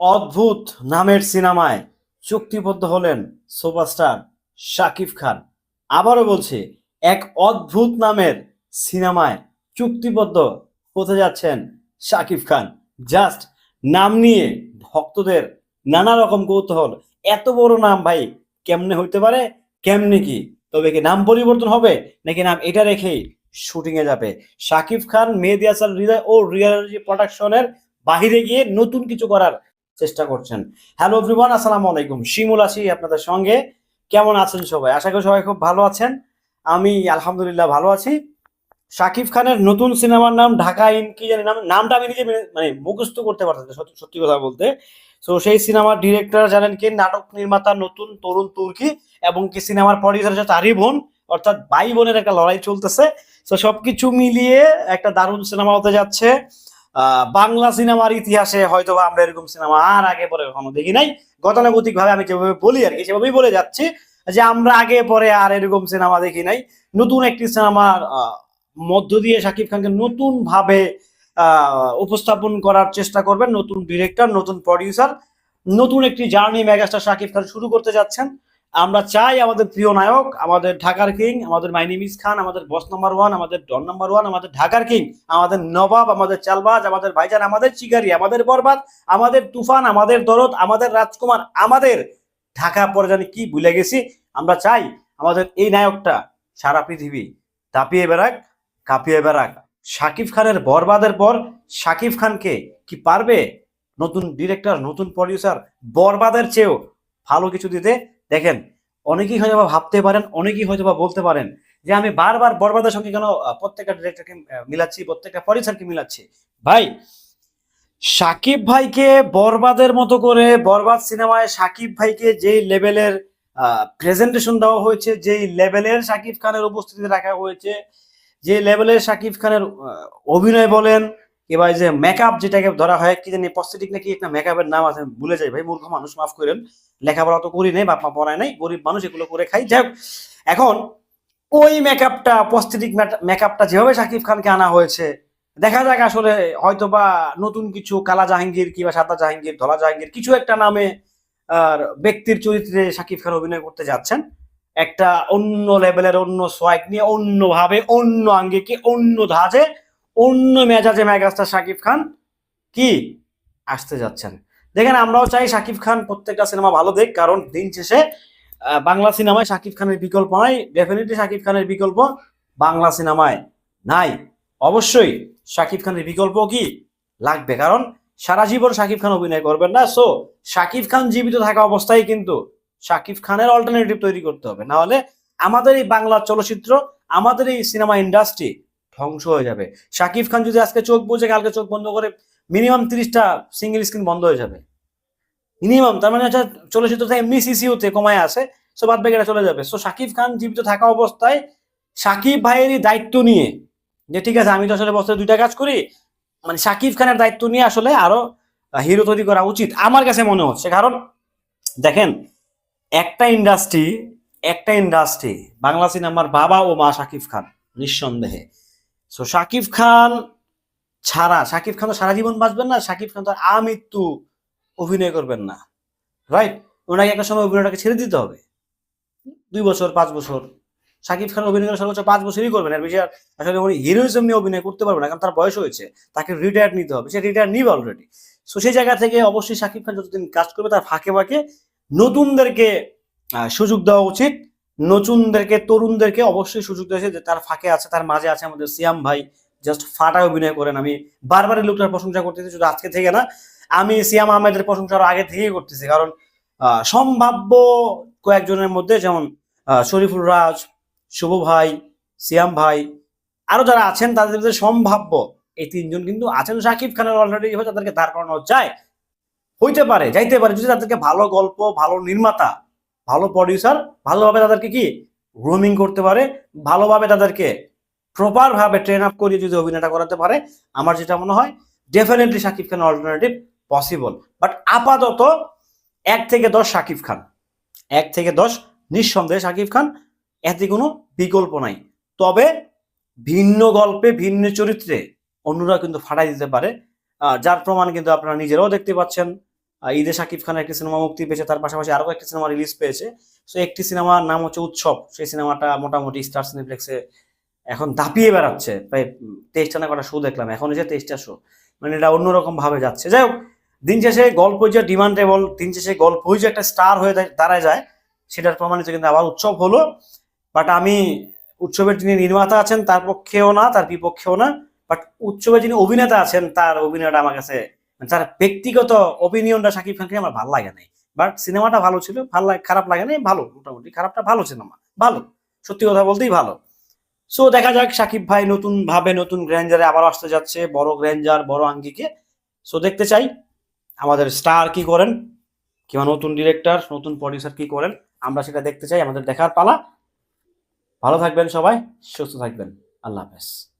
অদ্ভুত নামের সিনেমায় চুক্তিবদ্ধ হলেন সুপারস্টার শাকিব খান। আবারও বলছি, এক অদ্ভুত নামের সিনেমায় চুক্তিবদ্ধ হতে যাচ্ছেন শাকিব খান। জাস্ট নাম নিয়ে ভক্তদের নানা রকম কৌতূহল। এত বড় নাম ভাই, কেমনে হইতে পারে? কেমনে কি? তবে কি নাম পরিবর্তন হবে? নাকি নাম এটা রেখেই শুটিং এ যাবে? শাকিব খান, মেহেদি হাসান, হৃদয় ও রিয়ালিটি প্রোডাকশনের বাহিরে গিয়ে নতুন কিছু করার চেষ্টা করছেন। হ্যালো এভরিওয়ান আসসালামু আলাইকুম। শিমুল আছি আপনাদের সঙ্গে। কেমন আছেন সবাই? আশা করি সবাই খুব ভালো আছেন। আমি আলহামদুলিল্লাহ ভালো আছি। শাকিব খানের নতুন সিনেমার নাম ঢাকা ইন, কি জানি নাম, নামটা আমি নিজে মানে মুখস্থ করতে পারতেছি সত্যি সত্যি কথা বলতে। তো সেই সিনেমার ডিরেক্টর জানেন কি? নাটক নির্মাতা, নতুন তরুণ তুর্কি এবং কি সিনেমার প্রডিউসার হচ্ছে তারই বোন, অর্থাৎ ভাই বোনের একটা লড়াই চলতেছে। তো সবকিছু মিলিয়ে একটা দারুণ সিনেমা হতে যাচ্ছে। বাংলা সিনেমার ইতিহাসে হয়তো আমরা এরকম সিনেমা আর আগে পরে কখনো দেখি নাই। গতানুগতিক ভাবে আমি যেভাবে বলি আর কি, সেভাবেই বলে যাচ্ছি যে আমরা আগে পরে আর এরকম সিনেমা দেখি নাই। নতুন একটি সিনেমার মধ্য দিয়ে শাকিব খানকে নতুন ভাবে উপস্থাপন করার চেষ্টা করবেন নতুন ডিরেক্টর নতুন প্রডিউসার নতুন একটি জার্নি মেগাস্টার শাকিব খান শুরু করতে যাচ্ছেন। আমরা চাই আমাদের প্রিয় নায়ক, আমাদের ঢাকার কিং, আমাদের মাইনিমিস খান, আমাদের বস নাম্বার ওয়ান আমাদের ডন নাম্বার ওয়ান আমাদের ঢাকার কিং, আমাদের নবাব, আমাদের চালবাজ, আমাদের ভাইজান, আমাদের চিগারি, আমাদের বরবাদ, আমাদের তুফান, আমাদের দরদ, আমাদের রাজকুমার, আমাদের ঢাকা পরে জানি কি ভুলে গেছি। আমরা চাই আমাদের এই নায়কটা সারা পৃথিবী তাপিয়ে বেড়াক, কাঁপিয়ে বেড়াক। শাকিব খানের বরবাদের পর শাকিব খানকে কি পারবে? নতুন ডিরেক্টর নতুন প্রডিউসার বরবাদের চেয়েও ভালো কিছু দিতে দেখেন, অনেকেই হয়তো ভাবতে পারেন, অনেকেই হয়তো বলতে পারেন যে আমি বারবার বরবাদের সঙ্গে কেন প্রত্যেকটা ডিরেক্টরকে মিলাচ্ছি, প্রত্যেকটা প্রডিউসারকে মিলাচ্ছি? ভাই, সাকিব ভাইকে বরবাদের মতো করে বরবাদ সিনেমায় সাকিব ভাইকে যেই লেভেলের প্রেজেন্টেশন দেওয়া হয়েছে, যেই লেভেলের সাকিব খানের উপস্থিতি রাখা হয়েছে যে লেভেলের সাকিব খানের অভিনয় বলেন এবার যে মেকআপ যেটাকে ধরা হয়, কি জানি পস্থেটিক নাকি একটা মেকআপের নাম আছে ভুলে যাই ভাই, মূর্খ মানুষ, মাফ করেন। লেখাপড়া তো করি নাই, বাপ মা পড়ায় নাই, গরিব মানুষ, এগুলো করে খাই। যাই এখন ওই মেকআপটা পস্থেটিক মেকআপটা যেভাবে সাকিব খানকে আনা হয়েছে, দেখা যাক আসলে হয়তো বা নতুন কিছু কালা জাহাঙ্গীর কিংবা সাদা জাহাঙ্গীর, ধলা জাহাঙ্গীর, কিছু একটা নামে, আর ব্যক্তির চরিত্রে সাকিব খান অভিনয় করতে যাচ্ছেন। একটা অন্য লেভেলের অন্য সোয়াইক নিয়ে, অন্যভাবে, অন্য আঙ্গিকে, অন্য ধাঁচে অন্য মেজাজে মেগাস্টার সাকিব খান কি আসতে যাচ্ছেন? দেখেন, আমরাও চাই সাকিব খান প্রত্যেকটা সিনেমা ভালো দেখ, কারণ দিন শেষে বাংলা সিনেমায় সাকিব খানের বিকল্প নাই ডেফিনেটলি সাকিব খানের বিকল্প বাংলা সিনেমায় নাই। অবশ্যই সাকিব খানের বিকল্প কি? লাগবে, কারণ সারা জীবন সাকিব খান অভিনয় করবেন না। সো সাকিব খান জীবিত থাকা অবস্থায় কিন্তু সাকিব খানের অল্টারনেটিভ তৈরি করতে হবে। না হলে আমাদের এই বাংলা চলচ্চিত্র, আমাদের এই সিনেমা ইন্ডাস্ট্রি ধ্বংস হয়ে যাবে। সাকিব খান যদি আজকে চোখ বুঝে কালকে চোখ বন্ধ করে মিনিমাম তিরিশটা সিঙ্গেল স্ক্রিন বন্ধ হয়ে যাবে। মিনিমাম তার মানে হচ্ছে চলচ্চিত্রটা এমনি সিসিউতে কমায় আছে সো বাদ বাকিটা চলে যাবে। সো সাকিব খান জীবিত থাকা অবস্থায় সাকিব ভাইয়েরই দায়িত্ব নিয়ে, যে ঠিক আছে, আমি তো আসলে বছরে দুইটা কাজ করি মানে সাকিব খানের দায়িত্ব নিয়ে আসলে আরও হিরো তৈরি করা উচিত আমার কাছে মনে হচ্ছে। কারণ দেখেন, একটা ইন্ডাস্ট্রি একটা ইন্ডাস্ট্রি বাংলা সিনেমার বাবা ও মা সাকিব খান, নিঃসন্দেহে। সো সাকিব খান ছাড়া সাকিব খান তো সারা জীবন বাঁচবেন না সাকিব খান তো আমৃত্যু অভিনয় করবেন না। রাইট ওনাকে একটা সময় অভিনয়টাকে ছেড়ে দিতে হবে। দুই বছর, পাঁচ বছর। সাকিব খান অভিনয় করে সর্বোচ্চ পাঁচ বছরই করবেন। আর বেশি আসলে উনি হিরোইজম নিয়ে অভিনয় করতে পারবে না, কারণ তার বয়স হয়েছে। তাকে রিটায়ার নিতে হবে। সে রিটায়ার নিবে অলরেডি সো সেই জায়গা থেকে অবশ্যই সাকিব খান যতদিন কাজ করবে, তার ফাঁকে ফাঁকে নতুনদেরকে সুযোগ দেওয়া উচিত। নতুনদেরকে, তরুণদেরকে অবশ্যই সুযোগ উচিত যে তার ফাঁকে আছে, তার মাঝে আছে আমাদের সিয়াম ভাই। জাস্ট ফাটা অভিনয় করেন। আমি বারবার এই লোকটার প্রশংসা করতেছি, শুধু আজকে থেকে না, আমি সিয়াম আহমেদের প্রশংসা আগে থেকেই করতেছি। কারণ সম্ভাব্য কয়েকজনের মধ্যে যেমন শরীফুল রাজ, শুভ ভাই, সিয়াম ভাই, আরও যারা আছেন, তাদের মধ্যে সম্ভাব্য এই তিনজন কিন্তু আছেন। সাকিব খানের অলরেডি হয়তো তাদেরকে দাঁড় করানো যায়। হইতে পারে, যাইতে পারে, যদি তাদেরকে ভালো গল্প, ভালো নির্মাতা ভালো প্রডিউসার ভালোভাবে তাদেরকে কি গ্রুমিং করতে পারে, ভালোভাবে তাদেরকে প্রপার ভাবে ট্রেন আপ করিয়ে যদি অভিনয়টা করাতে পারে, আমার যেটা মনে হয় definitely Shakib Khan alternative possible but আপাতত এক থেকে দশ সাকিব খান, এক থেকে দশ নিঃসন্দেহে সাকিব খান, এতে কোনো বিকল্প নাই। তবে ভিন্ন গল্পে, ভিন্ন চরিত্রে অন্যরা কিন্তু ফাটাই দিতে পারে। যার প্রমাণ কিন্তু আপনারা নিজেরাও দেখতে পাচ্ছেন। ঈদে শাকিব খানের একটি সিনেমা মুক্তি পেয়েছে, তার পাশাপাশি আরও একটি সিনেমা রিলিজ পেয়েছে। সো একটি সিনেমার নাম হচ্ছে উৎসব, সেই সিনেমাটা মোটামুটি স্টার সিনেপ্লেক্সে এখন দাপিয়ে বেড়াচ্ছে। প্রায় তেইশটা না কটা শো দেখলাম এখন যে তেইশটা শো মানে এটা অন্যরকম ভাবে যাচ্ছে। যাই হোক, দিন শেষে গল্প যে ডিমান্ডেবল দিন শেষে গল্পই যে একটা স্টার হয়ে দাঁড়ায় যায়, সেটার প্রমাণিত কিন্তু আবার উৎসব হলো। বাট আমি উৎসবের যিনি নির্মাতা আছেন, তার পক্ষেও না, তার বিপক্ষেও না বাট উৎসবে যিনি অভিনেতা আছেন, তার অভিনয়টা আমার কাছে তার ব্যক্তিগত অপিনিয়নটা শাকিব খানকে আমার ভালো লাগে নাই। বাট সিনেমাটা ভালো ছিল, ভালো লাগে খারাপ লাগে নাই, ভালো, মোটামুটি খারাপটা ভালো সিনেমা ভালো। সত্যি কথা বলতেই ভালো। সো দেখা যাক শাকিব ভাই নতুন ভাবে নতুন গ্র্যান্ডারে আবার আসতে যাচ্ছে, বড় গ্র্যান্ডার বড় আঙ্গিকে। সো দেখতে চাই, আমাদের স্টার কি করেন, কিংবা নতুন ডিরেক্টর নতুন প্রডিউসার কি করেন, আমরা সেটা দেখতে চাই, আমাদের দেখার পালা। ভালো থাকবেন সবাই, সুস্থ থাকবেন। আল্লাহ হাফেজ।